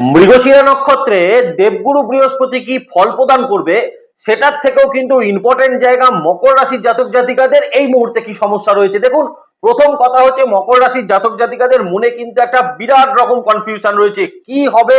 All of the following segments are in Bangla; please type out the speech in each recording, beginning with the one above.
মৃগশিরা নক্ষত্রে দেবগুরু বৃহস্পতি কি ফল প্রদান করবে? সেটার থেকেও কিন্তু ইম্পর্টেন্ট জায়গা মকর রাশির জাতক জাতিকাদের এই মুহূর্তে কি সমস্যা রয়েছে? দেখুন, প্রথম কথা হচ্ছে মকর রাশির জাতক জাতিকাদের মনে কিন্তু একটা বিরাট রকম কনফিউশন রয়েছে। কি হবে?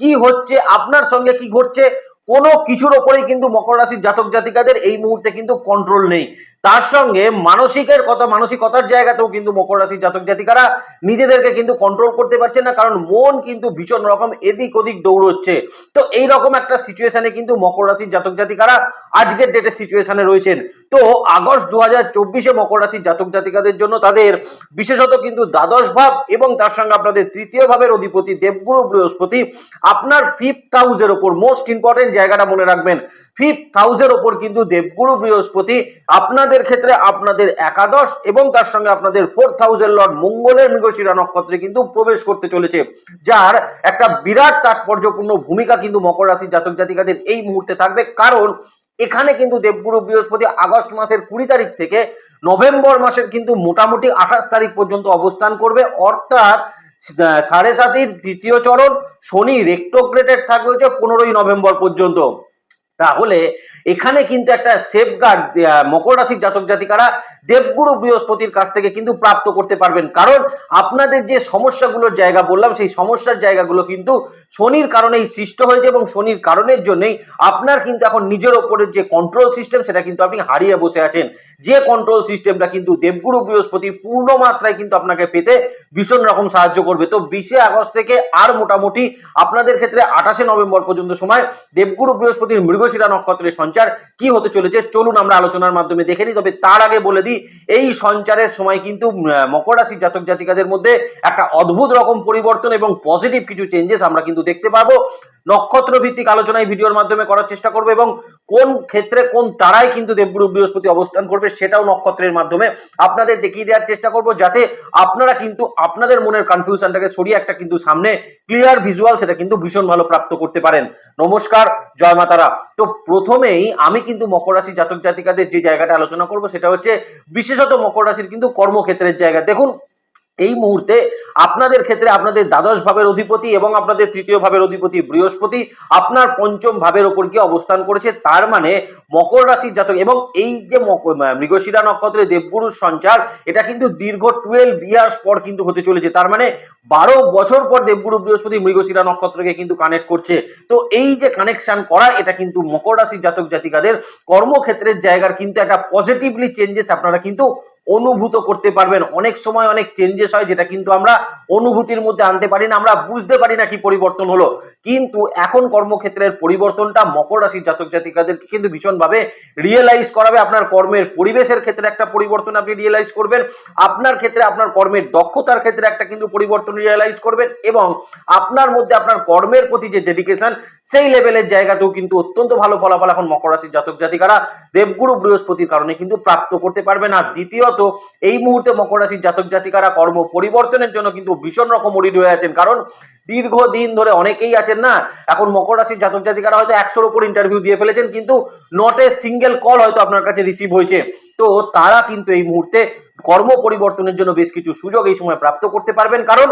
কি হচ্ছে? আপনার সঙ্গে কি ঘটছে? কোনো কিছুর ওপরেই কিন্তু মকর রাশির জাতক জাতিকাদের এই মুহূর্তে কিন্তু কন্ট্রোল নেই। তার সঙ্গে মানসিকের কথা, মানসিকতার জায়গাতেও কিন্তু মকর রাশির জাতক জাতিকারা নিজেদেরকে কিন্তু কন্ট্রোল করতে পারছে না, কারণ মন কিন্তু ভীষণ রকম এদিক ওদিক দৌড়চ্ছে। তো এই রকম একটা সিচুয়েশনে কিন্তু মকর রাশির জাতক জাতিকারা আজকের ডেটের সিচুয়েশনে রয়েছেন। তো আগস্ট দু হাজার চব্বিশে মকর রাশির জাতক জাতিকাদের জন্য তাদের বিশেষত কিন্তু দ্বাদশ ভাব এবং তার সঙ্গে আপনাদের তৃতীয় ভাবের অধিপতি দেবগুরু বৃহস্পতি, আপনার ফিফথ হাউসের ওপর মোস্ট ইম্পর্টেন্ট জায়গাটা মনে রাখবেন। ফিফথ হাউসের ওপর কিন্তু দেবগুরু বৃহস্পতি আপনাদের ক্ষেত্রে আপনাদের একাদশ এবং তার সঙ্গে আপনাদের ফোর্থ হাউসের লর্ড মঙ্গলের মৃগশিরা নক্ষত্রে কিন্তু প্রবেশ করতে চলেছে, যার একটা বিরাট তাৎপর্যপূর্ণ ভূমিকা কিন্তু মকর রাশির জাতক জাতিকাদের এই মুহূর্তে থাকবে। কারণ এখানে কিন্তু দেবগুরু বৃহস্পতি আগস্ট মাসের কুড়ি তারিখ থেকে নভেম্বর মাসের কিন্তু মোটামুটি আঠাশ তারিখ পর্যন্ত অবস্থান করবে। অর্থাৎ সাড়ে সাতির দ্বিতীয় চরণ শনি রেক্টোগ্রেটেড থাকবে হচ্ছে পনেরোই নভেম্বর পর্যন্ত। তাহলে এখানে কিন্তু একটা সেফগার্ড মকর রাশির জাতক জাতিকারা দেবগুরু বৃহস্পতির কাছ থেকে কিন্তু প্রাপ্ত করতে পারবেন। কারণ আপনাদের যে সমস্যাগুলোর জায়গা বললাম, সেই সমস্যার জায়গাগুলো কিন্তু শনির কারণেই সৃষ্ট হয়েছে এবং শনির কারণের জন্যই আপনার কিন্তু এখন নিজের ওপরের যে কন্ট্রোল সিস্টেম সেটা কিন্তু আপনি হারিয়ে বসে আছেন। যে কন্ট্রোল সিস্টেমটা কিন্তু দেবগুরু বৃহস্পতি পূর্ণ মাত্রায় কিন্তু আপনাকে পেতে ভীষণ রকম সাহায্য করবে। তো বিশে আগস্ট থেকে আর মোটামুটি আপনাদের ক্ষেত্রে আঠাশে নভেম্বর পর্যন্ত সময় দেবগুরু বৃহস্পতির মৃগশিরা নক্ষত্রের সঞ্চার কি হতে চলেছে? চলুন আমরা আলোচনার মাধ্যমে দেখে নিই। তবে তার আগে বলে দিই, এই সঞ্চারের সময় কিন্তু মকর রাশির জাতক জাতিকাদের মধ্যে একটা অদ্ভুত রকম পরিবর্তন এবং পজিটিভ কিছু চেঞ্জেস আমরা কিন্তু দেখতে পাবো। নক্ষত্র ভিত্তিক আলোচনায় ভিডিওর মাধ্যমে করার চেষ্টা করব এবং কোন ক্ষেত্রে কোন তারাই কিন্তু দেবগুরু বৃহস্পতি অবস্থান করবে সেটাও নক্ষত্রের মাধ্যমে আপনাদের দেখিয়ে দেওয়ার চেষ্টা করব যাতে আপনারা কিন্তু আপনাদের মনের কনফিউশনটাকে সরিয়ে একটা কিন্তু সামনে ক্লিয়ার ভিজুয়াল সেটা কিন্তু ভীষণ ভালো প্রাপ্ত করতে পারেন। নমস্কার, জয় মাতারা তো প্রথমেই আমি কিন্তু মকর রাশি জাতক জাতিকাদের যে জায়গাটা আলোচনা করব সেটা হচ্ছে বিশেষত মকর রাশির কিন্তু কর্মক্ষেত্রের জায়গা। দেখুন এই মুহূর্তে আপনাদের ক্ষেত্রে আপনাদের দ্বাদশ ভাবের অধিপতি এবং আপনাদের তৃতীয় ভাবের অধিপতি বৃহস্পতি আপনার পঞ্চম ভাবের ওপর গিয়ে অবস্থান করেছে। তার মানে মকর রাশির জাতক এবং এই যে মৃগশিরা নক্ষত্রে দেবগুরুর সঞ্চার, এটা কিন্তু দীর্ঘ টুয়েলভ ইয়ার্স পর কিন্তু হতে চলেছে। তার মানে বারো বছর পর দেবগুরু বৃহস্পতি মৃগশিরা নক্ষত্রকে কিন্তু কানেক্ট করছে। তো এই যে কানেকশন করা, এটা কিন্তু মকর রাশির জাতক জাতিকাদের কর্মক্ষেত্রের জায়গার কিন্তু একটা পজিটিভলি চেঞ্জেস আপনারা কিন্তু অনুভূত করতে পারবেন। অনেক সময় অনেক চেঞ্জেস হয় যেটা কিন্তু আমরা অনুভূতির মধ্যে আনতে পারি না, আমরা বুঝতে পারি না কি পরিবর্তন হলো। কিন্তু এখন কর্মক্ষেত্রের পরিবর্তনটা মকর রাশির জাতক জাতিকাদেরকে কিন্তু ভীষণভাবে রিয়েলাইজ করাবে। আপনার কর্মের পরিবেশের ক্ষেত্রে একটা পরিবর্তন আপনি রিয়েলাইজ করবেন। আপনার ক্ষেত্রে আপনার কর্মের দক্ষতার ক্ষেত্রে একটা কিন্তু পরিবর্তন রিয়েলাইজ করবেন এবং আপনার মধ্যে আপনার কর্মের প্রতি যে ডেডিকেশন সেই লেভেলের জায়গাতেও কিন্তু অত্যন্ত ভালো ফলাফল এখন মকর রাশির জাতক জাতিকারা দেবগুরু বৃহস্পতির কারণে কিন্তু প্রাপ্ত করতে পারবে না। দ্বিতীয়ত এই মুহূর্তে মকর রাশির জাতক জাতিকারা কর্ম পরিবর্তনের জন্য কিন্তু ভীষণ রকম উড়ি হয়ে আছেন। কারণ দীর্ঘদিন ধরে অনেকেই আছেন না, এখন মকর রাশির জাতক জাতিকারা হয়তো একশোর উপর ইন্টারভিউ দিয়ে ফেলেছেন, কিন্তু নট এ সিঙ্গেল কল হয়তো আপনার কাছে রিসিভ হয়েছে। তো তারা কিন্তু এই মুহূর্তে কর্ম পরিবর্তনের জন্য বেশ কিছু সুযোগ এই সময় প্রাপ্ত করতে পারবেন। কারণ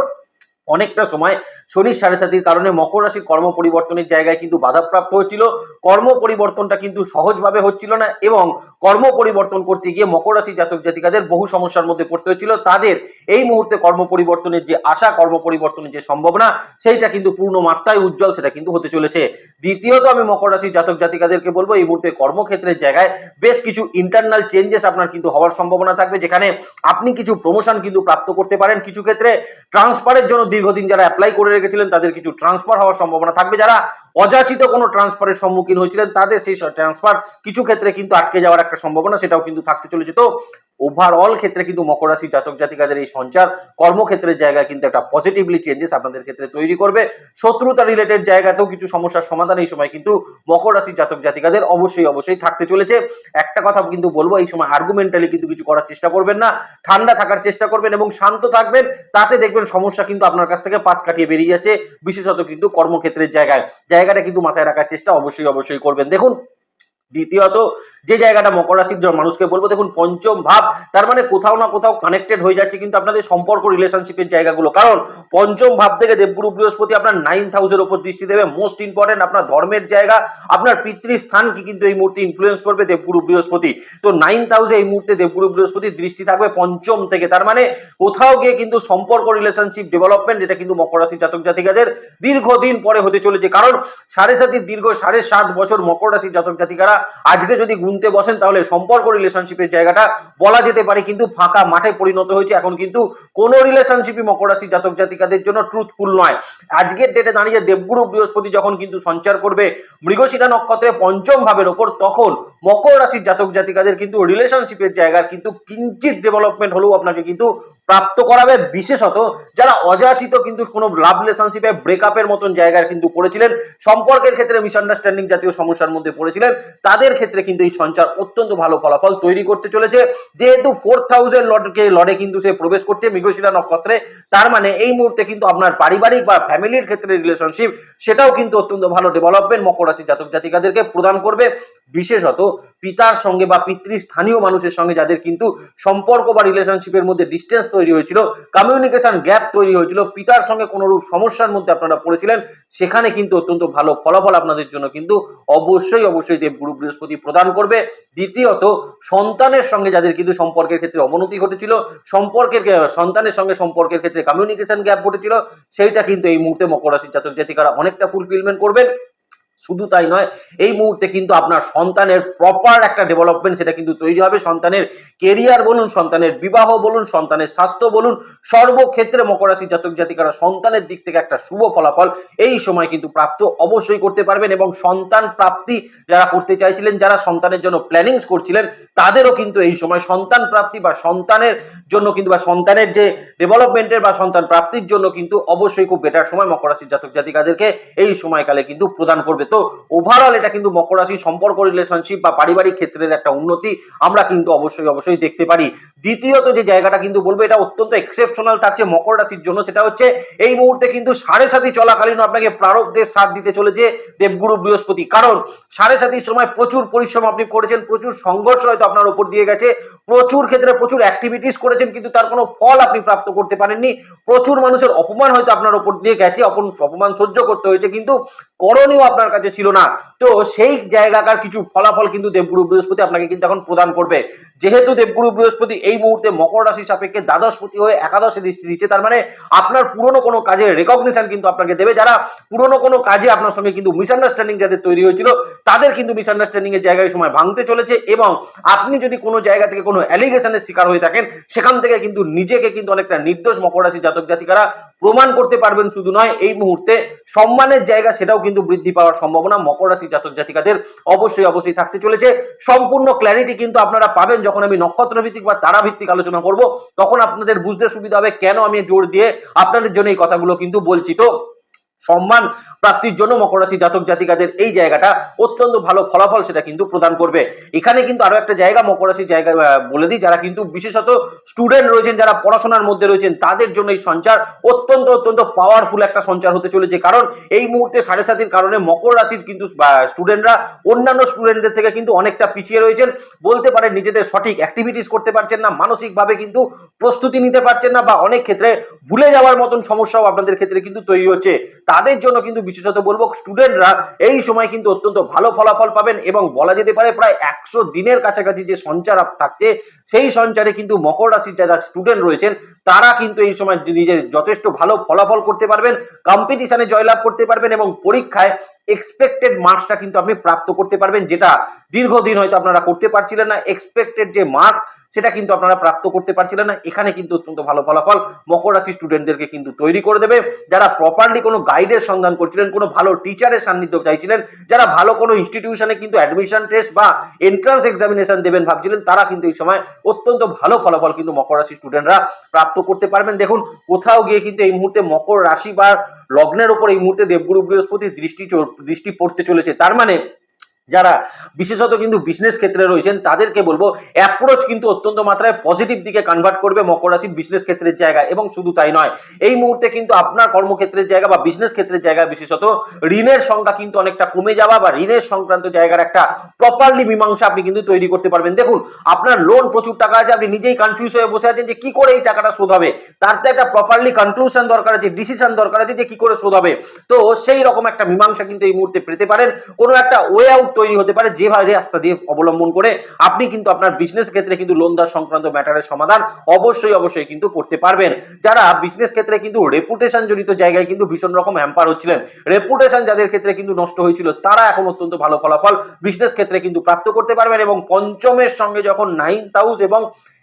অনেকটা সময় শনির সাড়ে সাতির কারণে মকর রাশির কর্ম পরিবর্তনের জায়গায় কিন্তু বাধাপ্রাপ্ত হচ্ছিল। কর্ম পরিবর্তনটা কিন্তু সহজভাবে হচ্ছিল না এবং কর্ম পরিবর্তন করতে গিয়ে মকর রাশি জাতক জাতিকাদের বহু সমস্যার মধ্যে পড়তে হয়েছিল তাদের এই মুহূর্তে কর্ম পরিবর্তনের যে আশা, কর্ম পরিবর্তনের যে সম্ভাবনা, সেইটা কিন্তু পূর্ণ মাত্রায় উজ্জ্বল সেটা কিন্তু হতে চলেছে। দ্বিতীয়ত আমি মকর রাশির জাতক জাতিকাদেরকে বলব, এই মুহূর্তে কর্মক্ষেত্রের জায়গায় বেশ কিছু ইন্টারনাল চেঞ্জেস আপনার কিন্তু হওয়ার সম্ভাবনা থাকবে, যেখানে আপনি কিছু প্রমোশন কিন্তু প্রাপ্ত করতে পারেন কিছু ক্ষেত্রে। ট্রান্সফারের জন্য দীর্ঘদিন যারা অ্যাপ্লাই করে রেখেছিলেন, তাদের কিছু ট্রান্সফার হওয়ার সম্ভাবনা থাকবে। যারা অযাচিত কোনো ট্রান্সফারের সম্মুখীন হয়েছিলেন, তাদের সেই ট্রান্সফার কিছু ক্ষেত্রে কিন্তু আটকে যাওয়ার একটা সম্ভাবনা, সেটাও কিন্তু থাকতে চলেছে। তো ওভারঅল ক্ষেত্রে কিন্তু মকর রাশি জাতক জাতিকাদের এই সঞ্চার কর্মক্ষেত্রের জায়গায় কিন্তু একটা পজিটিভলি চেঞ্জেস আপনাদের ক্ষেত্রে তৈরি করবে। শত্রুতা রিলেটেড জায়গাতেও কিছু সমস্যার সমাধান এই সময় কিন্তু মকর রাশি জাতক জাতিকাদের অবশ্যই অবশ্যই থাকতে চলেছে। একটা কথা কিন্তু বলব, এই সময় আর্গুমেন্টালি কিন্তু কিছু করার চেষ্টা করবেন না। ঠান্ডা থাকার চেষ্টা করবেন এবং শান্ত থাকবেন। তাতে দেখবেন সমস্যা কিন্তু আপনার কাছ থেকে পাশ কাটিয়ে বেরিয়ে যাচ্ছে। বিশেষত কিন্তু কর্মক্ষেত্রের জায়গায়। জায়গাটা কিন্তু মাথায় রাখার চেষ্টা অবশ্যই অবশ্যই করবেন। দেখুন দ্বিতীয়ত, যে জায়গাটা মকর রাশির মানুষকে বলব, দেখুন পঞ্চম ভাব, তার মানে কোথাও না কোথাও কানেক্টেড হয়ে যাচ্ছে কিন্তু আপনাদের সম্পর্ক রিলেশনশিপের জায়গাগুলো। কারণ পঞ্চম ভাব থেকে দেবগুরু বৃহস্পতি আপনার নাইন্থ হাউসের উপর দৃষ্টি দেবে। মোস্ট ইম্পর্টেন্ট আপনার ধর্মের জায়গা, আপনার পিতৃস্থান কি কিন্তু এই মুহূর্তে ইনফ্লুয়েন্স করবে দেবগুরু বৃহস্পতি। তো নাইন্থ হাউসে এই মুহূর্তে দেবগুরু বৃহস্পতির দৃষ্টি থাকবে পঞ্চম থেকে। তার মানে কোথাও গিয়ে কিন্তু সম্পর্ক রিলেশনশিপ ডেভেলপমেন্ট এটা কিন্তু মকর রাশি জাতক জাতিকাদের দীর্ঘদিন পরে হতে চলেছে। কারণ সাড়ে সাতির দীর্ঘ সাড়ে সাত বছর মকর রাশির জাতক জাতিকারা আজকে যদি গুনতে বসেন তাহলে সম্পর্ক রিলেশনশিপের জায়গাটা বলা যেতে পারে, কিন্তু ফাঁকা মাঠে পরিণত হয়েছে। এখন কিন্তু কোনো রিলেশনশিপই মকর রাশি জাতক জাতিকাদের জন্য ট্রুথফুল নয়। আজকের ডেটে দাঁড়িয়ে দেবগুরু বৃহস্পতি যখন কিন্তু সঞ্চার করবে মৃগশিরা নক্ষত্রে পঞ্চম ভাবের ওপর, তখন মকর রাশির জাতক জাতিকাদের কিন্তু রিলেশনশিপের জায়গার কিন্তু কিঞ্চিত ডেভেলপমেন্ট হলেও আপনাকে কিন্তু প্রাপ্ত করাবে। বিশেষত যারা অযাচিত কিন্তু কোনো লাভ রিলেশনশিপে ব্রেকআপের মতন জায়গায় কিন্তু পড়েছিলেন, সম্পর্কের ক্ষেত্রে মিসআন্ডারস্ট্যান্ডিং জাতীয় সমস্যার মধ্যে পড়েছিলেন, তাদের ক্ষেত্রে কিন্তু এই সঞ্চার অত্যন্ত ভালো ফলাফল তৈরি করতে চলেছে। যেহেতু ফোর্থ হাউসের লর্ডকে লড়ে কিন্তু সে প্রবেশ করছে মৃগশিরা নক্ষত্রে তার মানে এই মুহূর্তে কিন্তু আপনার পারিবারিক বা ফ্যামিলির ক্ষেত্রে রিলেশনশিপ সেটাও কিন্তু অত্যন্ত ভালো ডেভেলপমেন্ট মকর রাশি জাতক জাতিকাদেরকে প্রদান করবে। বিশেষত পিতার সঙ্গে বা পিতৃস্থানীয় মানুষের সঙ্গে যাদের কিন্তু সম্পর্ক বা রিলেশনশিপের মধ্যে ডিস্টেন্স তৈরি হয়েছিল কমিউনিকেশন গ্যাপ তৈরি হয়েছিল, পিতার সঙ্গে কোনো রূপ সমস্যার মধ্যে আপনারা পড়েছিলেন, সেখানে কিন্তু অত্যন্ত ভালো ফলাফল আপনাদের জন্য কিন্তু অবশ্যই অবশ্যই দেবগুরু বৃহস্পতি প্রদান করবে। দ্বিতীয়ত, সন্তানের সঙ্গে যাদের কিন্তু সম্পর্কের ক্ষেত্রে অবনতি ঘটেছিল, সম্পর্কের সন্তানের সঙ্গে সম্পর্কের ক্ষেত্রে কমিউনিকেশন গ্যাপ ঘটেছিল, সেইটা কিন্তু এই মুহূর্তে মকর রাশির জাতক জাতিকারা অনেকটা ফুলফিলমেন্ট করবেন। শুধু তাই নয়, এই মুহূর্তে কিন্তু আপনার সন্তানের প্রপার একটা ডেভেলপমেন্ট সেটা কিন্তু তৈরি হবে। সন্তানের কেরিয়ার বলুন, সন্তানের বিবাহ বলুন, সন্তানের স্বাস্থ্য বলুন, সর্বক্ষেত্রে মকর রাশি জাতক জাতিকারা সন্তানের দিক থেকে একটা শুভ ফলাফল এই সময় কিন্তু প্রাপ্ত অবশ্যই করতে পারবেন এবং সন্তান প্রাপ্তি যারা করতে চাইছিলেন, যারা সন্তানের জন্য প্ল্যানিংস করছিলেন, তাদেরও কিন্তু এই সময় সন্তান প্রাপ্তি বা সন্তানের জন্য কিন্তু বা সন্তানের যে ডেভেলপমেন্টের বা সন্তান প্রাপ্তির জন্য কিন্তু অবশ্যই খুব বেটার সময় মকর রাশির জাতক জাতিকাদেরকে এই সময়কালে কিন্তু প্রদান করবে। তো ওভারঅল এটা কিন্তু মকর রাশির সম্পর্ক রিলেশনশিপ বা পারিবারিক ক্ষেত্রের একটা উন্নতি আমরা কিন্তু অবশ্যই অবশ্যই দেখতে পারি। দ্বিতীয়ত যে জায়গাটা কিন্তু বলব, এটা অত্যন্ত এক্সেপশনাল থাকছে মকর রাশির জন্য সেটা হচ্ছে, এই মুহূর্তে কিন্তু সাড়ে সাথী চলাকালীন আপনাকে প্রারব্ধের সাথ দিতে চলেছে দেবগুরু বৃহস্পতি। কারণ সাড়ে সাতির সময় প্রচুর পরিশ্রম আপনি করেছেন, প্রচুর সংঘর্ষ হয়তো আপনার উপর দিয়ে গেছে, প্রচুর ক্ষেত্রে প্রচুর অ্যাক্টিভিটিস করেছেন, কিন্তু তার কোনো ফল আপনি প্রাপ্ত করতে পারেননি, প্রচুর মানুষের অপমান হয়তো আপনার উপর দিয়ে গেছে অপমান সহ্য করতে হয়েছে, কিন্তু করণীয় আপনার কাছে ছিল না। তো সেই জায়গাকার কিছু ফলাফল কিন্তু দেবগুরু বৃহস্পতি আপনাকে কিন্তু এখন প্রদান করবে। যেহেতু দেবগুরু বৃহস্পতি এই মুহূর্তে মকর রাশি সাপেক্ষে দ্বাদশপতি হয়ে একাদশে দৃষ্টি দিচ্ছে, তার মানে আপনার পুরনো কোনো কাজের রেকগনিশন কিন্তু আপনাকে দেবে। যারা পুরনো কোনো কাজে আপনার সঙ্গে কিন্তু মিসআন্ডারস্ট্যান্ডিং যাদের তৈরি হয়েছিল, তাদের কিন্তু মিসআন্ডারস্ট্যান্ডিং এর জায়গায় সময় ভাঙতে চলেছে এবং আপনি যদি কোনো জায়গা থেকে কোনো অ্যালিগেশনের শিকার হয়ে থাকেন, সেখান থেকে কিন্তু নিজেকে কিন্তু অনেকটা নির্দোষ মকর রাশি জাতক জাতিকারা প্রমাণ করতে পারবেন শুধু নয়, এই মুহূর্তে সম্মানের জায়গা সেটাও কিন্তু বৃদ্ধি পাওয়ার সম্ভাবনা মকর রাশি জাতক জাতিকাদের অবশ্যই অবশ্যই থাকতে চলেছে। সম্পূর্ণ ক্ল্যারিটি কিন্তু আপনারা পাবেন যখন আমি নক্ষত্র ভিত্তিক বা তারা ভিত্তিক আলোচনা করব, তখন আপনাদের বুঝতে সুবিধা হবে কেন আমি জোর দিয়ে আপনাদের জন্য এই কথাগুলো কিন্তু বলছি। তো সম্মান প্রাপ্তির জন্য মকর রাশি জাতক জাতিকাদের এই জায়গাটা অত্যন্ত ভালো ফলাফল সেটা কিন্তু প্রদান করবে। এখানে কিন্তু আরও একটা জায়গা মকর রাশি জায়গা বলে দিই, যারা কিন্তু বিশেষত স্টুডেন্ট রয়েছেন, যারা পড়াশোনার মধ্যে রয়েছেন, তাদের জন্য এই সঞ্চার অত্যন্ত অত্যন্ত পাওয়ারফুল একটা সঞ্চার হতে চলেছে। কারণ এই মুহূর্তে সাড়ে সাতির কারণে মকর রাশির কিন্তু স্টুডেন্টরা অন্যান্য স্টুডেন্টদের থেকে কিন্তু অনেকটা পিছিয়ে রয়েছেন। বলতে পারেন নিজেদের সঠিক অ্যাক্টিভিটিস করতে পারছেন না, মানসিকভাবে কিন্তু প্রস্তুতি নিতে পারছেন না, বা অনেক ক্ষেত্রে ভুলে যাওয়ার মতন সমস্যাও আপনাদের ক্ষেত্রে কিন্তু তৈরি হচ্ছে। তাদের জন্য কিন্তু বিশেষত বলব স্টুডেন্টরা এই সময় কিন্তু অত্যন্ত ভালো ফলাফল পাবেন এবং বলা যেতে পারে প্রায় একশো দিনের কাছাকাছি যে সঞ্চার থাকছে, সেই সঞ্চারে কিন্তু মকর রাশির যারা স্টুডেন্ট রয়েছেন, তারা কিন্তু এই সময় নিজের যথেষ্ট ভালো ফলাফল করতে পারবেন কম্পিটিশনে জয়লাভ করতে পারবেন এবং পরীক্ষায় এক্সপেক্টেড মার্কসটা কিন্তু আপনি প্রাপ্ত করতে পারবেন, যেটা দীর্ঘদিন হয়তো আপনারা করতে পারছিলেন না এক্সপেক্টেড যে মার্কস সেটা কিন্তু আপনারা প্রাপ্ত করতে পারছিলেন না। এখানে কিন্তু অত্যন্ত ভালো ফলাফল মকর রাশি স্টুডেন্টদেরকে কিন্তু তৈরি করে দেবে। যারা প্রপারলি কোনো গাইডের সন্ধান করছিলেন, কোনো ভালো টিচারের সান্নিধ্য চাইছিলেন, যারা ভালো কোনো ইনস্টিটিউশনে কিন্তু অ্যাডমিশন টেস্ট বা এন্ট্রান্স এক্সামিনেশন দেবেন ভাবছিলেন, তারা কিন্তু এই সময় অত্যন্ত ভালো ফলাফল কিন্তু মকর রাশি স্টুডেন্টরা প্রাপ্ত করতে পারবেন। দেখুন, কোথাও গিয়ে কিন্তু এই মুহূর্তে মকর রাশি বা লগ্নের উপর এই মুহূর্তে দেবগুরু বৃহস্পতি দৃষ্টি দৃষ্টি পড়তে চলেছে। তার মানে যারা বিশেষত কিন্তু বিজনেস ক্ষেত্রে রয়েছেন, তাদেরকে বলব অ্যাপ্রোচ কিন্তু অত্যন্ত মাত্রায় পজিটিভ দিকে কনভার্ট করবে মকর রাশির বিজনেস ক্ষেত্রের জায়গা এবং শুধু তাই নয়, এই মুহূর্তে কিন্তু আপনার কর্মক্ষেত্রের জায়গা বা বিজনেস ক্ষেত্রের জায়গা বিশেষত ঋণের সংখ্যা কিন্তু অনেকটা কমে যাওয়া বা ঋণের সংক্রান্ত জায়গার একটা প্রপারলি মীমাংসা আপনি কিন্তু তৈরি করতে পারবেন। দেখুন, আপনার লোন প্রচুর টাকা আছে, আপনি নিজেই কনফিউজ হয়ে বসে আছেন যে কি করে এই টাকাটা শোধ হবে। তার তো একটা প্রপারলি কনক্লুশন দরকার আছে ডিসিশন দরকার আছে যে কি করে শোধ হবে। তো সেই রকম একটা মীমাংসা কিন্তু এই মুহূর্তে পেতে পারেন। কোনো একটা ওয়ে আউট তৈরি হতে পারে যেভাবে রাস্তা দিয়ে অবলম্বন করে আপনি কিন্তু আপনার বিজনেস ক্ষেত্রে কিন্তু লোন দেওয়া সংক্রান্ত ম্যাটারের সমাধান অবশ্যই অবশ্যই কিন্তু করতে পারবেন। যারা বিজনেস ক্ষেত্রে কিন্তু রেপুটেশন জনিত জায়গায় কিন্তু ভীষণ রকম হ্যাম্পার হচ্ছিলেন। রেপুটেশন যাদের ক্ষেত্রে কিন্তু নষ্ট হয়েছিল, তারা এখন অত্যন্ত ভালো ফলাফল বিজনেস ক্ষেত্রে কিন্তু প্রাপ্ত করতে পারবেন এবং পঞ্চমের সঙ্গে যখন নাইন্থ হাউস এবং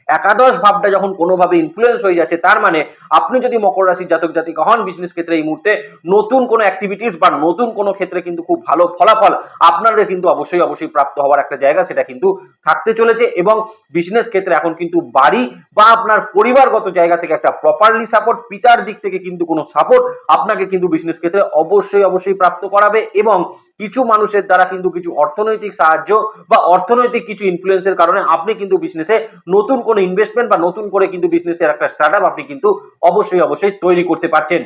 একাদশ ভাবটা যখন কোনোভাবে ইনফ্লুয়েন্স হয়ে যাচ্ছে, তার মানে আপনি যদি মকর রাশির জাতক জাতিকা হন বিজনেস ক্ষেত্রে এই মুহূর্তে নতুন কোনো অ্যাক্টিভিটিস বা নতুন কোনো ক্ষেত্রে কিন্তু খুব ভালো ফলাফল আপনাদের কিন্তু অবশ্যই অবশ্যই প্রাপ্ত হওয়ার একটা জায়গা সেটা কিন্তু থাকতে চলেছে এবং বিজনেস ক্ষেত্রে এখন কিন্তু বাড়ি বা আপনার পরিবারগত জায়গা থেকে একটা প্রপারলি সাপোর্ট পিতার দিক থেকে কিন্তু কোনো সাপোর্ট আপনাকে কিন্তু বিজনেস ক্ষেত্রে অবশ্যই অবশ্যই প্রাপ্ত করাবে এবং কিছু মানুষের দ্বারা কিন্তু কিছু অর্থনৈতিক সাহায্য বা অর্থনৈতিক কিছু ইনফ্লুয়েন্সের কারণে আপনি কিন্তু বিজনেসে নতুন কোনো ইনভেস্টমেন্ট বা নতুন করে কিন্তু বিজনেসের একটা স্টার্ট আপনি কিন্তু অবশ্যই অবশ্যই তৈরি করতে পারছেন।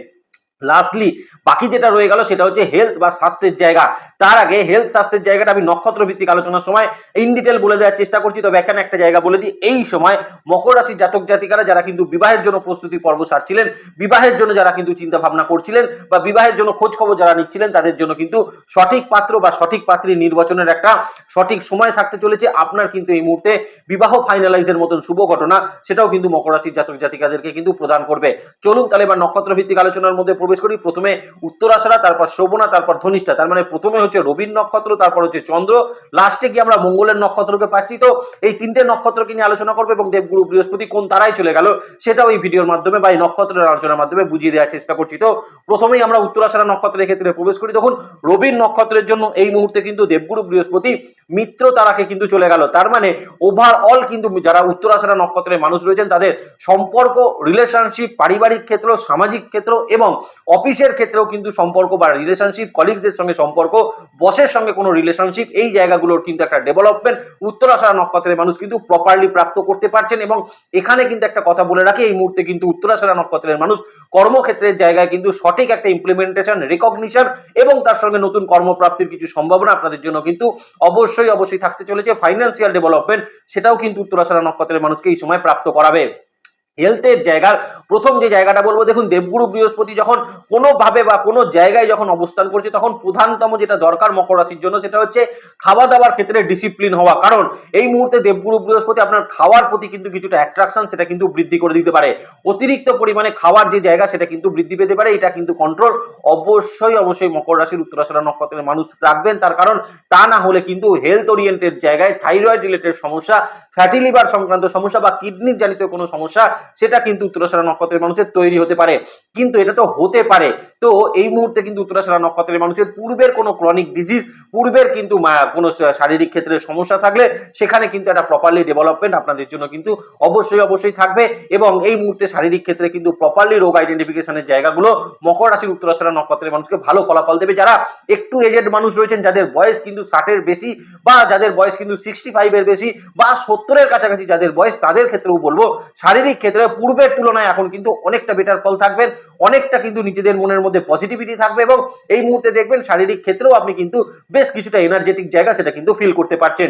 লাস্টলি বাকি যেটা রয়ে গেল সেটা হচ্ছে হেলথ বা স্বাস্থ্যের জায়গা। তার আগে হেলথ স্বাস্থ্যের জায়গাটা আমি নক্ষত্র ভিত্তিক আলোচনার সময় ইন ডিটেল বলে দেওয়ার চেষ্টা করছি। তবে এখানে একটা জায়গা বলে দিই, এই সময় মকর রাশির জাতক জাতিকারা যারা কিন্তু বিবাহের জন্য প্রস্তুতি পর্ব সারছিলেন, বিবাহের জন্য যারা কিন্তু চিন্তা ভাবনা করছিলেন বা বিবাহের জন্য খোঁজ খবর যারা নিচ্ছিলেন, তাদের জন্য কিন্তু সঠিক পাত্র বা সঠিক পাত্রী নির্বাচনের একটা সঠিক সময় থাকতে চলেছে। আপনার কিন্তু এই মুহূর্তে বিবাহ ফাইনালাইজের মতন শুভ ঘটনা সেটাও কিন্তু মকর রাশির জাতক জাতিকাদেরকে কিন্তু প্রদান করবে। চলুন তাহলে এবার নক্ষত্র ভিত্তিক আলোচনার মধ্যে প্রবেশ করি, প্রথমে উত্তরাষাঢ়া তারপর শোভনা, তারপর ধনিষ্ঠা। তার মানে প্রথমে হচ্ছে রবির নক্ষত্র, তারপর হচ্ছে চন্দ্র। লাস্টে গিয়ে আমরা মঙ্গলের নক্ষত্রকে পাচ্ছি। তো এই তিনটে নক্ষত্রকে নিয়ে আলোচনা করব এবং দেবগুরু বৃহস্পতি কোন তারাই চলে গেল, সেটাও এই ভিডিওর মাধ্যমে বা এই নক্ষত্রের আলোচনার মাধ্যমে বুঝিয়ে দেওয়ার চেষ্টা করছি। তো প্রথমেই আমরা উত্তরাষাঢ়া নক্ষত্রের ক্ষেত্রে প্রবেশ করি। তখন রবির নক্ষত্রের জন্য এই মুহূর্তে কিন্তু দেবগুরু বৃহস্পতি মিত্র তারাকে কিন্তু চলে গেল। তার মানে ওভারঅল কিন্তু যারা উত্তরাষাঢ়া নক্ষত্রের মানুষ রয়েছেন, তাদের সম্পর্ক রিলেশনশিপ পারিবারিক ক্ষেত্র, সামাজিক ক্ষেত্র এবং অফিসের ক্ষেত্রেও কিন্তু সম্পর্ক বা রিলেশনশিপ কলিগসের সঙ্গে সম্পর্ক বসের সঙ্গে কোনো রিলেশনশিপ এই জায়গাগুলোর কিন্তু একটা ডেভেলপমেন্ট উত্তরাষাঢ়া নক্ষত্রের মানুষ কিন্তু প্রপারলি প্রাপ্ত করতে পারছেন এবং এখানে কিন্তু একটা কথা বলে রাখি, এই মুহূর্তে কিন্তু উত্তরাষাঢ়া নক্ষত্রের মানুষ কর্মক্ষেত্রের জায়গায় কিন্তু সঠিক একটা ইমপ্লিমেন্টেশন রেকগনিশন এবং তার সঙ্গে নতুন কর্মপ্রাপ্তির কিছু সম্ভাবনা আপনাদের জন্য কিন্তু অবশ্যই অবশ্যই থাকতে চলেছে। ফাইন্যান্সিয়াল ডেভেলপমেন্ট সেটাও কিন্তু উত্তরাষাঢ়া নক্ষত্রের মানুষকে এই সময় প্রাপ্ত করাবে। হেলথের জায়গার প্রথম যে জায়গাটা বলব, দেখুন দেবগুরু বৃহস্পতি যখন কোনোভাবে বা কোনো জায়গায় যখন অবস্থান করছে, তখন প্রধানতম যেটা দরকার মকর রাশির জন্য, সেটা হচ্ছে খাওয়া দাওয়ার ক্ষেত্রে ডিসিপ্লিন হওয়া। কারণ এই মুহূর্তে দেবগুরু বৃহস্পতি আপনার খাওয়ার প্রতি কিন্তু কিছুটা অ্যাট্রাকশন সেটা কিন্তু বৃদ্ধি করে দিতে পারে। অতিরিক্ত পরিমাণে খাওয়ার যে জায়গা, সেটা কিন্তু বৃদ্ধি পেতে পারে। এটা কিন্তু কন্ট্রোল অবশ্যই অবশ্যই মকর রাশির উত্তরাশারা নক্ষত্রের মানুষ রাখবেন। তার কারণ তা না হলে কিন্তু হেলথ ওরিয়েন্টেড জায়গায় থাইরয়েড রিলেটেড সমস্যা ফ্যাটি লিভার সংক্রান্ত সমস্যা বা কিডনির জানিত কোনো সমস্যা সেটা কিন্তু উত্তরাশারা নক্ষত্রের মানুষের তৈরি হতে পারে। কিন্তু এটা তো হতে পারে। তো এই মুহূর্তে কিন্তু উত্তরাশারা নক্ষত্রের মানুষের পূর্বের কোনো ক্রনিক ডিজিজ পূর্বের কিন্তু কোনো শারীরিক ক্ষেত্রে সমস্যা থাকলে সেখানে কিন্তু একটা প্রপারলি ডেভেলপমেন্ট আপনাদের জন্য কিন্তু অবশ্যই অবশ্যই থাকবে। এবং এই মুহূর্তে শারীরিক ক্ষেত্রে কিন্তু প্রপারলি রোগ আইডেন্টিফিকেশনের জায়গাগুলো মকর রাশির উত্তরাশারা নক্ষত্রের মানুষকে ভালো ফলাফল দেবে। যারা একটু এজেড মানুষ রয়েছেন, যাদের বয়স কিন্তু ষাটের বেশি বা যাদের বয়স কিন্তু সিক্সটি ফাইভের বেশি বা সত্তরের কাছাকাছি যাদের বয়স, তাদের ক্ষেত্রেও বলব, শারীরিক ক্ষেত্রে পূর্বের তুলনায় এখন কিন্তু অনেকটা বেটার ফল থাকবেন, অনেকটা কিন্তু নিজেদের মনের মধ্যে পজিটিভিটি থাকবে এবং এই মুহূর্তে দেখবেন শারীরিক ক্ষেত্রেও আপনি কিন্তু বেশ কিছুটা এনার্জেটিক জায়গা সেটা কিন্তু ফিল করতে পারছেন।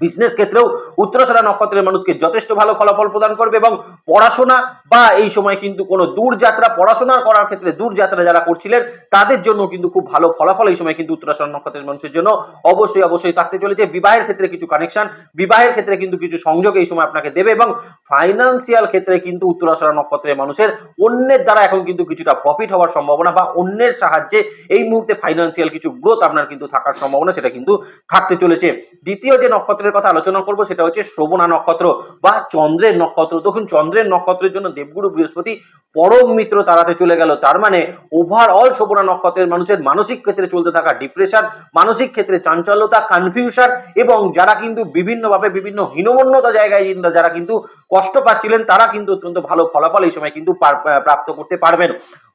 বিজনেস ক্ষেত্রেও উত্তরাশারা নক্ষত্রের মানুষকে যথেষ্ট ভালো ফলাফল প্রদান করবে এবং পড়াশোনা বা এই সময় কিন্তু কোনো দূর যাত্রা পড়াশোনা করার ক্ষেত্রে দূর যাত্রা যারা করছিলেন, তাদের জন্য কিন্তু খুব ভালো ফলাফল এই সময় কিন্তু উত্তরাশারা নক্ষত্রের মানুষের জন্য অবশ্যই অবশ্যই থাকতে চলেছে। বিবাহের ক্ষেত্রে কিছু কানেকশন বিবাহের ক্ষেত্রে কিন্তু কিছু সংযোগ এই সময় আপনাকে দেবে এবং ফাইন্যান্সিয়াল ক্ষেত্রে কিন্তু উত্তরাশারা নক্ষত্রের মানুষের অন্যের দ্বারা এখন কিন্তু কিছুটা প্রফিট হওয়ার সম্ভাবনা বা অন্যের সাহায্যে এই মুহূর্তে ফাইন্যান্সিয়াল কিছু গ্রোথ আপনার কিন্তু থাকার সম্ভাবনা, সেটা কিন্তু থাকতে চলেছে। দ্বিতীয় যে নক্ষত্রের কথা আলোচনা করব, সেটা হচ্ছে শ্রবণা নক্ষত্র বা চন্দ্রের নক্ষত্র। তখন চন্দ্রের নক্ষত্রের জন্য দেবগুরু বৃহস্পতি পরম মিত্র তারাতে চলে গেল। তার মানে ওভারঅল শোভনা নক্ষত্রের মানুষের মানসিক ক্ষেত্রে চলতে থাকা ডিপ্রেশন মানসিক ক্ষেত্রে চাঞ্চল্যতা কনফিউশন এবং যারা কিন্তু বিভিন্নভাবে বিভিন্ন হীনমন্যতা জায়গায় যারা কিন্তু কষ্ট পাচ্ছিলেন, তারা কিন্তু অত্যন্ত ভালো ফলাফল এই সময় কিন্তু প্রাপ্ত করতে পারবেন।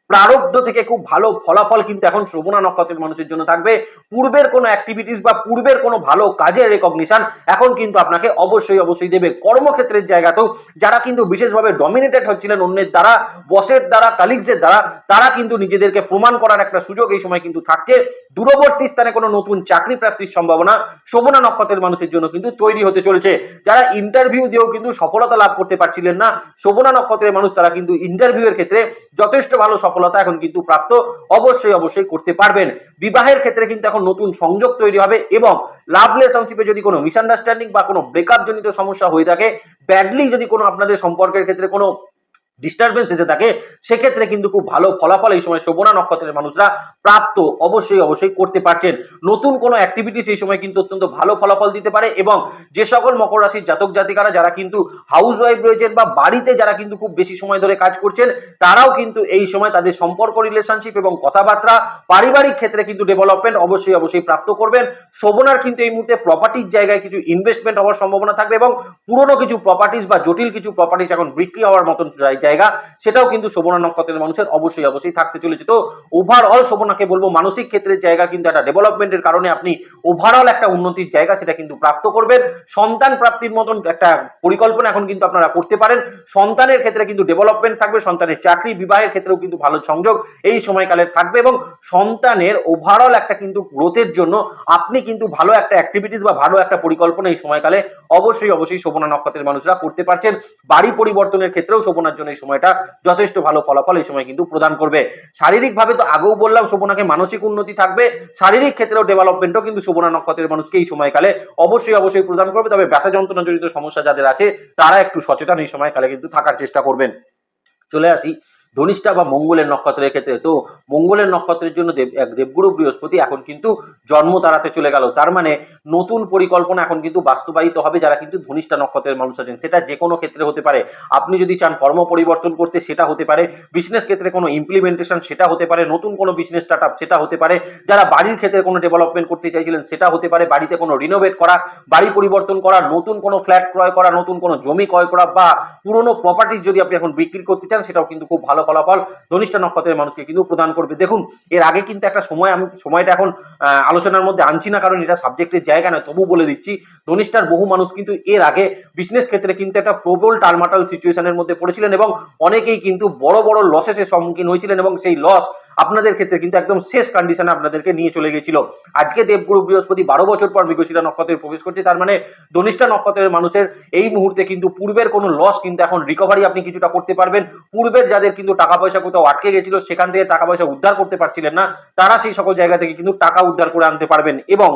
প্রারব্ধ থেকে খুব ভালো ফলাফল কিন্তু এখন শ্রবণা নক্ষত্রের মানুষের জন্য থাকবে। পূর্বের কোনো অ্যাক্টিভিটিস বা পূর্বের কোনো ভালো কাজের রেকগনিশন এখন কিন্তু আপনাকে অবশ্যই অবশ্যই দেবে। কর্মক্ষেত্রের জায়গাতেও যারা কিন্তু বিশেষভাবে ডমিনেটেড হচ্ছিলেন অন্যের দ্বারা বসের দ্বারা কালিগসের দ্বারা, তারা কিন্তু নিজেদেরকে প্রমাণ করার একটা সুযোগ এই সময় কিন্তু থাকছে। দূরবর্তী স্থানে কোনো নতুন চাকরি প্রাপ্তির সম্ভাবনা শোভনা নক্ষত্রের মানুষের জন্য কিন্তু তৈরি হতে চলেছে। যারা ইন্টারভিউ দিয়েও কিন্তু সফলতা লাভ করতে পারছিলেন না শোভনা নক্ষত্রের মানুষ তারা কিন্তু ইন্টারভিউ এর ক্ষেত্রে যথেষ্ট ভালো সফলতা এখন কিন্তু প্রাপ্ত অবশ্যই অবশ্যই করতে পারবেন। বিবাহের ক্ষেত্রে কিন্তু এখন নতুন সংযোগ তৈরি হবে এবং লাভ রিলেশনশিপে যদি কোনো মিসআন্ডারস্ট্যান্ডিং বা কোনো ব্রেকআপ জনিত সমস্যা হয়ে থাকে ব্যাডলি যদি কোনো আপনাদের সম্পর্কের ক্ষেত্রে কোনো ডিস্টারবেন্স এসে থাকে, সেক্ষেত্রে কিন্তু খুব ভালো ফলাফল এই সময় শোভনা নক্ষত্রের মানুষরা প্রাপ্ত অবশ্যই অবশ্যই করতে পারছেন। নতুন কোনো অ্যাক্টিভিটিস এই সময় কিন্তু অত্যন্ত ভালো ফলাফল দিতে পারে এবং যে সকল মকর রাশির জাতক জাতিকারা যারা কিন্তু হাউস ওয়াইফ রয়েছেন বা বাড়িতে যারা কিন্তু খুব বেশি সময় ধরে কাজ করছেন, তারাও কিন্তু এই সময় তাদের সম্পর্ক রিলেশনশিপ এবং কথাবার্তা পারিবারিক ক্ষেত্রে কিন্তু ডেভেলপমেন্ট অবশ্যই অবশ্যই প্রাপ্ত করবেন। শোভনার কিন্তু এই মুহূর্তে প্রপার্টির জায়গায় কিছু ইনভেস্টমেন্ট হওয়ার সম্ভাবনা থাকবে এবং পুরনো কিছু প্রপার্টিস বা জটিল কিছু প্রপার্টিস এখন বিক্রি হওয়ার মতন জায়গা, সেটাও কিন্তু শোভনা নক্ষত্রের মানুষের অবশ্যই অবশ্যই থাকতে চলেছে। তো ওভারঅল শোভনাকে বলব, মানসিক ক্ষেত্রের জায়গা কিন্তু একটা ডেভেলপমেন্টের কারণে আপনি ওভারঅল একটা উন্নতির জায়গা সেটা কিন্তু প্রাপ্ত করবেন। সন্তান প্রাপ্তির মতন একটা পরিকল্পনা এখন কিন্তু আপনারা করতে পারেন। সন্তানের ক্ষেত্রে কিন্তু ডেভেলপমেন্ট থাকবে, সন্তানের চাকরি বিবাহের ক্ষেত্রেও কিন্তু ভালো সংযোগ এই সময়কালে থাকবে এবং সন্তানের ওভারঅল একটা কিন্তু গ্রোথের জন্য আপনি কিন্তু ভালো একটা অ্যাক্টিভিটিস বা ভালো একটা পরিকল্পনা এই সময়কালে অবশ্যই অবশ্যই শোভনা নক্ষত্রের মানুষরা করতে পারছেন। বাড়ি পরিবর্তনের ক্ষেত্রেও শোভনার জন্য সময়টা যথেষ্ট ভালো ফলাফল এই সময় কিন্তু প্রদান করবে। শারীরিকভাবে তো আগেও বললাম শোভনাকে মানসিক উন্নতি থাকবে, শারীরিক ক্ষেত্রেও ডেভেলপমেন্টও কিন্তু শোভনা নক্ষত্রের মানুষকে এই সময়কালে অবশ্যই অবশ্যই প্রদান করবে। তবে ব্যথা যন্ত্রণা জড়িত সমস্যা যাদের আছে, তারা একটু সচেতন এই সময়কালে কিন্তু থাকার চেষ্টা করবেন। চলে আসি ধনিষ্ঠা বা মঙ্গলের নক্ষত্রের ক্ষেত্রে তো মঙ্গলের নক্ষত্রের জন্য দেব, এক দেবগুরু বৃহস্পতি এখন কিন্তু জন্ম তারাতে চলে গেল। তার মানে নতুন পরিকল্পনা এখন কিন্তু বাস্তবায়িত হবে যারা কিন্তু ধনিষ্ঠা নক্ষত্রের মানুষ আছেন। সেটা যে কোনো ক্ষেত্রে হতে পারে। আপনি যদি চান কর্ম পরিবর্তন করতে, সেটা হতে পারে। বিজনেস ক্ষেত্রে কোনো ইমপ্লিমেন্টেশন সেটা হতে পারে। নতুন কোনো বিজনেস স্টার্ট আপ সেটা হতে পারে। যারা বাড়ির ক্ষেত্রে কোনো ডেভেলপমেন্ট করতে চাইছিলেন, সেটা হতে পারে। বাড়িতে কোনো রিনোভেট করা, বাড়ি পরিবর্তন করা, নতুন কোনো ফ্ল্যাট ক্রয় করা, নতুন কোনো জমি ক্রয় করা বা পুরনো প্রপার্টি যদি আপনি এখন বিক্রি করতে চান, সেটাও কিন্তু খুব ভালো ফলাফল ধনিষ্ঠা নক্ষত্রের মানুষকে কিন্তু প্রদান করবে। দেখুন, এর আগে কিন্তু একটা সময় আমি সময়টা এখন আলোচনার মধ্যে আনছি না, কারণ এটা সাবজেক্টের জায়গা নয় তবু বলে দিচ্ছি, ধনিষ্ঠার বহু মানুষ কিন্তু এর আগে বিজনেস ক্ষেত্রে কিন্তু একটা প্রবল টালমাটাল সিচুয়েশনের মধ্যে পড়েছিলেন এবং অনেকেই কিন্তু বড় বড় লসেসের সম্মুখীন হয়েছিলেন এবং সেই লস আপনাদের ক্ষেত্রে কিন্তু একদম শেষ কন্ডিশনে আপনাদেরকে নিয়ে চলে গেছিল। আজকে দেবগুরু বৃহস্পতি বারো বছর পর মৃগশিরা নক্ষত্রে প্রবেশ করছে, তার মানে ধনিষ্ঠা নক্ষত্রের মানুষের এই মুহূর্তে কিন্তু পূর্বের কোনো লস কিন্তু এখন রিকভারি আপনি কিছুটা করতে পারবেন। পূর্বের যাদের কিন্তু টাকা পয়সা কোথাও আটকে গেছিল, সেখান থেকে টাকা পয়সা উদ্ধার করতে পারছিলেন না, তারা সেই সকল জায়গা থেকে কিন্তু টাকা উদ্ধার করে আনতে পারবেন এবং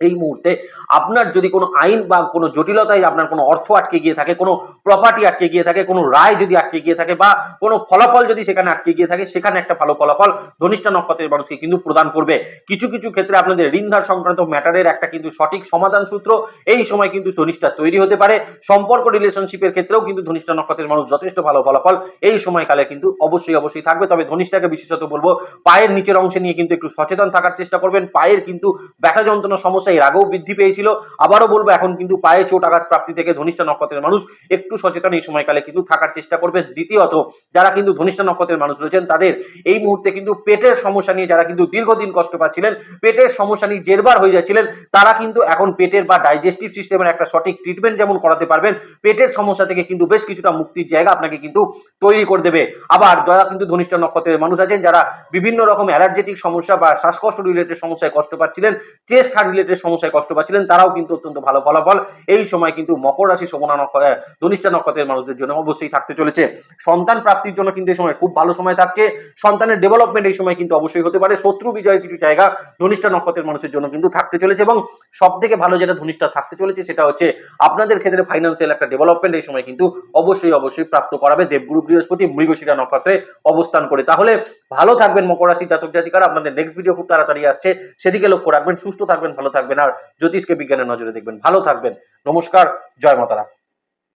এই মুহূর্তে আপনার যদি কোনো আইন বা কোনো জটিলতায় আপনার কোনো অর্থ আটকে গিয়ে থাকে, কোনো প্রপার্টি আটকে গিয়ে থাকে, কোনো রায় যদি আটকে গিয়ে থাকে বা কোনো ফলাফল যদি সেখানে আটকে গিয়ে থাকে, সেখানে একটা ভালো ফলাফল ধনিষ্ঠা নক্ষত্রের মানুষকে কিন্তু প্রদান করবে। কিছু কিছু ক্ষেত্রে আপনাদের ঋণধার সংক্রান্ত ম্যাটারের একটা কিন্তু সঠিক সমাধান সূত্র এই সময় কিন্তু ধনিষ্ঠা তৈরি হতে পারে। সম্পর্ক রিলেশনশিপের ক্ষেত্রেও কিন্তু ধনিষ্ঠা নক্ষত্রের মানুষ যথেষ্ট ভালো ফলাফল এই সময়কালে কিন্তু অবশ্যই অবশ্যই থাকবে। তবে ধনিষ্ঠাকে বিশেষত বলব, পায়ের নিচের অংশে নিয়ে কিন্তু একটু সচেতন থাকার চেষ্টা করবেন। পায়ের কিন্তু ব্যথা যন্ত্রণা সমস্যা এর আগেও বৃদ্ধি পেয়েছিল। আবারও বলব, এখন কিন্তু পায়ে চোট আঘাত প্রাপ্তি থেকে ধনিষ্ঠা নক্ষত্রের মানুষ একটু সচেতন এই সময়কালে কিন্তু থাকার চেষ্টা করবে। দ্বিতীয়ত, যারা কিন্তু ধনিষ্ঠা নক্ষত্রের মানুষ রয়েছেন, তাদের এই মুহূর্তে কিন্তু পেটের সমস্যা নিয়ে যারা কিন্তু দীর্ঘদিন কষ্ট পাচ্ছিলেন, পেটের সমস্যা নিয়ে জেরবার হয়ে যাচ্ছিলেন, তারা কিন্তু এখন পেটের বা ডাইজেস্টিভ সিস্টেমের একটা সঠিক ট্রিটমেন্ট যেমন করাতে পারবেন, পেটের সমস্যা থেকে কিন্তু বেশ কিছুটা মুক্তির জায়গা আপনাকে কিন্তু তৈরি করে দেবে। আবার যারা কিন্তু ধনিষ্ঠা নক্ষত্রের মানুষ আছেন, যারা বিভিন্ন রকম অ্যালার্জেটিক সমস্যা বা শ্বাসকষ্ট রিলেটেড সমস্যায় কষ্ট পাচ্ছিলেন চেস্ট হার্ট রিলেটেড সমস্যায় কষ্ট পাচ্ছিলেন, তারাও কিন্তু অত্যন্ত ভালো ফলাফল। এই সময় কিন্তু মকর রাশি শোভনা নক্ষত্র ধনিষ্ঠা নক্ষত্রের মানুষদের জন্য অবশ্যই থাকতে চলেছে। সন্তান প্রাপ্তির জন্য কিন্তু এই সময় খুব ভালো সময় থাকছে। সন্তানের ডেভেলপমেন্ট এই সময় কিন্তু অবশ্যই হতে পারে। শত্রু বিজয়ের কিছু জায়গা ধনিষ্ঠা নক্ষত্রের মানুষের জন্য কিন্তু থাকতে চলেছে এবং সব থেকে ভালো যেটা ধনিষ্ঠা থাকতে চলেছে সেটা হচ্ছে আপনাদের ক্ষেত্রে ফাইন্যান্সিয়াল একটা ডেভেলপমেন্ট এই সময় কিন্তু অবশ্যই অবশ্যই প্রাপ্ত করাবে। দেবগুরু, বৃহস্পতি, মৃগশিরা নক্ষত্রে অবস্থান করে। তাহলে ভালো থাকবেন মকর রাশি জাতক জাতিকারা। আপনাদের নেক্সট ভিডিও খুব তাড়াতাড়ি আসছে। সেদিকে লক্ষ্য রাখবেন। সুস্থ থাকবেন, ভালো থাকবেন। আর জ্যোতিষকে বিজ্ঞানের নজরে দেখবেন। ভালো থাকবেন। নমস্কার জয় মাতারা।